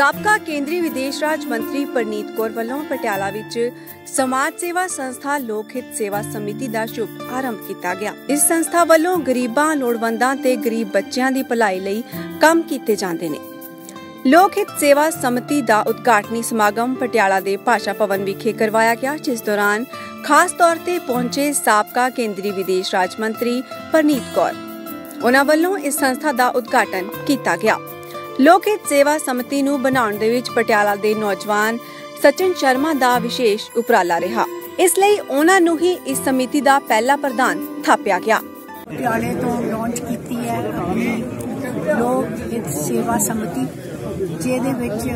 ਸਾਬਕਾ ਕੇਂਦਰੀ ਵਿਦੇਸ਼ ਰਾਜ ਮੰਤਰੀ ਪਰਨੀਤ ਕੌਰ ਵੱਲੋਂ ਪਟਿਆਲਾ ਵਿੱਚ ਸਮਾਜ ਸੇਵਾ ਸੰਸਥਾ ਲੋਕ ਹਿੱਤ ਸੇਵਾ ਸਮਿਤੀ ਦਾ ਸ਼ੁਭ ਆਰੰਭ ਕੀਤਾ ਗਿਆ। ਇਸ ਸੰਸਥਾ ਵੱਲੋਂ ਗਰੀਬਾਂ, ਲੋੜਵੰਦਾਂ ਤੇ ਗਰੀਬ ਬੱਚਿਆਂ ਦੀ ਭਲਾਈ ਲਈ ਕੰਮ ਕੀਤੇ ਜਾਂਦੇ ਨੇ। ਲੋਕ ਹਿੱਤ ਸੇਵਾ ਸਮਿਤੀ ਦਾ ਉਦਘਾਟਨੀ ਸਮਾਗਮ ਪਟਿਆਲਾ ਦੇ ਭਾਸ਼ਾ ਭਵਨ ਵਿਖੇ ਕਰਵਾਇਆ ਗਿਆ, ਜਿਸ ਦੌਰਾਨ ਖਾਸ ਤੌਰ ਤੇ ਪਹੁੰਚੇ ਸਾਬਕਾ ਕੇਂਦਰੀ ਵਿਦੇਸ਼ ਰਾਜ ਮੰਤਰੀ ਪਰਨੀਤ ਕੌਰ। ਉਹਨਾਂ ਵੱਲੋਂ ਇਸ ਸੰਸਥਾ ਦਾ ਉਦਘਾਟਨ ਕੀਤਾ ਗਿਆ। ਲੋਕ ਹਿੱਤ ਸੇਵਾ ਸਮਿਤੀ ਨੂੰ ਬਣਾਉਣ ਦੇ ਵਿੱਚ ਪਟਿਆਲਾ ਦੇ ਨੌਜਵਾਨ ਸਚਿਨ ਸ਼ਰਮਾ ਦਾ ਵਿਸ਼ੇਸ਼ ਉਪਰਾਲਾ ਰਿਹਾ। ਇਸ ਲਈ ਉਹਨਾਂ ਨੂੰ ਹੀ ਇਸ ਸਮਿਤੀ ਦਾ ਪਹਿਲਾ ਪ੍ਰਧਾਨ ਥਾਪਿਆ ਗਿਆ। ਪਟਿਆਲੇ ਤੋਂ ਲਾਂਚ ਕੀਤੀ ਹੈ ਲੋਕ ਹਿੱਤ ਸੇਵਾ ਸਮਿਤੀ, ਜਿਹਦੇ ਵਿੱਚ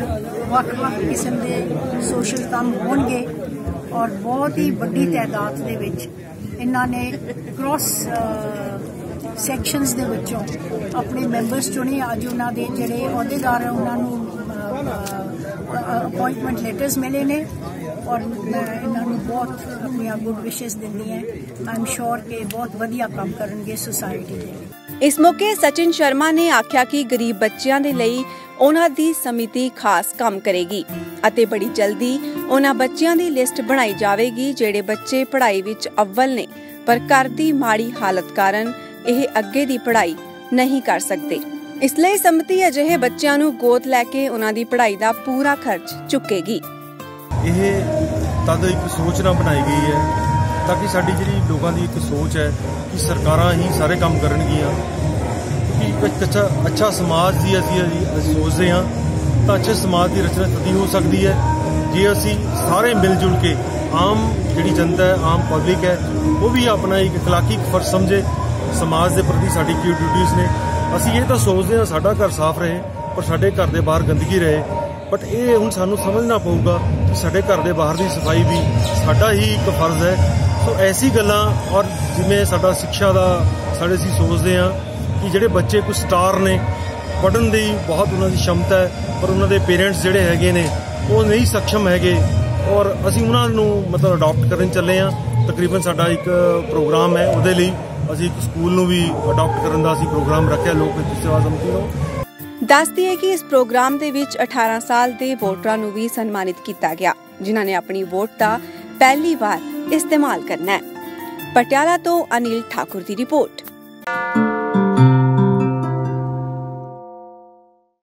ਵੱਖ-ਵੱਖ ਕਿਸਮ ਦੇ ਸੋਸ਼ਲ ਕੰਮ ਹੋਣਗੇ ਔਰ ਬਹੁਤ ਹੀ ਵੱਡੀ ਤਾਦਾਦ ਦੇ ਵਿੱਚ ਇਹਨਾਂ ਨੇ ਕ੍ਰਾਸ ਸੈਕਸ਼ਨਸ ਦੇ ਵਿੱਚੋਂ ਆਪਣੇ ਮੈਂਬਰਸ ਚੁਣੇ। ਅੱਜ ਉਹਨਾਂ ਦੇ ਜਿਹੜੇ ਅਹੁਦੇਦਾਰ ਉਹਨਾਂ ਨੂੰ ਅਪਾਇੰਟਮੈਂਟ ਲੈਟਰਸ ਮਿਲੇ ਨੇ ਔਰ ਇਹਨਾਂ ਨੂੰ ਬਹੁਤ ਆਪਣੀਆਂ ਗੁੱਡ ਵਿਸ਼ੇਸ ਦਿੰਦੀ ਹਾਂ। ਆਈ ਸ਼ੋਰ ਕਿ ਬਹੁਤ ਵਧੀਆ ਕੰਮ ਕਰਨਗੇ ਸੁਸਾਇਟੀ ਦੇ ਇਸ ਮੌਕੇ ਸਚਿਨ ਸ਼ਰਮਾ ਨੇ ਆਖਿਆ ਕਿ ਗਰੀਬ ਬੱਚਿਆਂ ਦੇ ਲਈ ਉਹਨਾਂ ਦੀ ਸਮਿਤੀ ਖਾਸ ਕੰਮ ਕਰੇਗੀ ਅਤੇ ਬੜੀ ਜਲਦੀ ਉਹਨਾਂ ਬੱਚਿਆਂ ਦੀ ਲਿਸਟ ਬਣਾਈ ਜਾਵੇਗੀ, ਜਿਹੜੇ ਬੱਚੇ ਪੜ੍ਹਾਈ ਵਿੱਚ ਅਵਲ ਨੇ, ਪਰ ਘਰ ਦੀ ਮਾੜੀ ਹਾਲਤ ਕਾਰਨ ਇਹ ਅੱਗੇ ਦੀ ਪੜ੍ਹਾਈ ਨਹੀਂ ਕਰ ਸਕਦੇ। ਇਸ ਲਈ ਸੰਮਤੀ ਅਜਿਹੇ ਬੱਚਿਆਂ ਨੂੰ ਗੋਦ ਲੈ ਕੇ ਉਹਨਾਂ ਦੀ ਪੜ੍ਹਾਈ ਦਾ ਪੂਰਾ ਖਰਚ ਚੁੱਕੇਗੀ। ਇਹ ਤਦ ਇੱਕ ਸੋਚ ਨਾਲ ਬਣਾਈ ਗਈ ਹੈ, ਤਾਂ ਕਿ ਸਾਡੀ ਜਿਹੜੀ ਲੋਕਾਂ ਦੀ ਇੱਕ ਸੋਚ ਹੈ ਕਿ ਸਰਕਾਰਾਂ ਹੀ ਸਾਰੇ ਕੰਮ ਕਰਨਗੀਆਂ। ਕਿ ਇੱਕ ਅੱਛਾ ਅੱਛਾ ਸਮਾਜ ਦੀ ਅਸੀਂ ਸੋਚਦੇ ਹਾਂ, ਤਾਂ ਅੱਛੇ ਸਮਾਜ ਦੀ ਰਚਨਾ ਤਦੀ ਹੋ ਸਕਦੀ ਹੈ, ਜੇ ਅਸੀਂ ਸਾਰੇ ਮਿਲ ਜੁਲ ਕੇ ਆਮ ਜਿਹੜੀ ਜਨਤਾ ਹੈ, ਆਮ ਪਬਲਿਕ ਹੈ, ਉਹ ਵੀ ਆਪਣਾ ਇੱਕ ਇਖਲਾਕੀ ਫਰਜ਼ ਸਮਝੇ ਸਮਾਜ ਦੇ ਪ੍ਰਤੀ ਸਾਡੀ ਕੀ ਡਿਊਟੀਆਂ ਨੇ। ਅਸੀਂ ਇਹ ਤਾਂ ਸੋਚਦੇ ਹਾਂ ਸਾਡਾ ਘਰ ਸਾਫ਼ ਰਹੇ, ਪਰ ਸਾਡੇ ਘਰ ਦੇ ਬਾਹਰ ਗੰਦਗੀ ਰਹੇ। ਬਟ ਇਹ ਹੁਣ ਸਾਨੂੰ ਸਮਝਣਾ ਪਊਗਾ ਕਿ ਸਾਡੇ ਘਰ ਦੇ ਬਾਹਰ ਦੀ ਸਫ਼ਾਈ ਵੀ ਸਾਡਾ ਹੀ ਇੱਕ ਫਰਜ਼ ਹੈ। ਸੋ ਐਸੀ ਗੱਲਾਂ ਔਰ ਜਿਵੇਂ ਸਾਡਾ ਸਿੱਖਿਆ ਦਾ ਸਾਡੇ ਅਸੀਂ ਸੋਚਦੇ ਹਾਂ ਕਿ ਜਿਹੜੇ ਬੱਚੇ ਕੁਝ ਸਟਾਰ ਨੇ ਪੜਨ ਦੀ ਬਹੁਤ ਉਹਨਾਂ ਦੀ ਸ਼ਮਤਾ ਹੈ, ਪਰ ਉਹਨਾਂ ਦੇ ਪੇਰੈਂਟਸ ਜਿਹੜੇ ਹੈਗੇ ਨੇ, ਉਹ ਨਹੀਂ ਸક્ષਮ ਹੈਗੇ। ਔਰ ਅਸੀਂ ਉਹਨਾਂ ਨੂੰ ਮਤਲਬ ਅਡਾਪਟ ਕਰਨ ਚੱਲੇ ਆ ਤਕਰੀਬਨ ਸਾਡਾ ਇੱਕ ਪ੍ਰੋਗਰਾਮ ਹੈ, ਉਹਦੇ ਲਈ ਅਸੀਂ ਇੱਕ ਸਕੂਲ ਨੂੰ ਵੀ ਅਡਾਪਟ ਕਰਨ ਦਾ ਅਸੀਂ ਪ੍ਰੋਗਰਾਮ ਰੱਖਿਆ, ਲੋਕ ਸੇਵਾ ਸਮਿਤੀ ਨੂੰ ਦੱਸਦੀ ਹੈ ਕਿ ਇਸ ਪ੍ਰੋਗਰਾਮ ਦੇ ਵਿੱਚ 18 ਸਾਲ ਦੇ ਵੋਟਰਾਂ ਨੂੰ ਵੀ ਸਨਮਾਨਿਤ ਕੀਤਾ ਗਿਆ, ਜਿਨ੍ਹਾਂ ਨੇ ਆਪਣੀ ਵੋਟ ਦਾ ਪਹਿਲੀ ਵਾਰ ਇਸਤੇਮਾਲ ਕਰਨਾ ਹੈ। ਪਟਿਆਲਾ ਤੋਂ ਅਨਿਲ ਠਾਕੁਰ ਦੀ ਰਿਪੋਰਟ।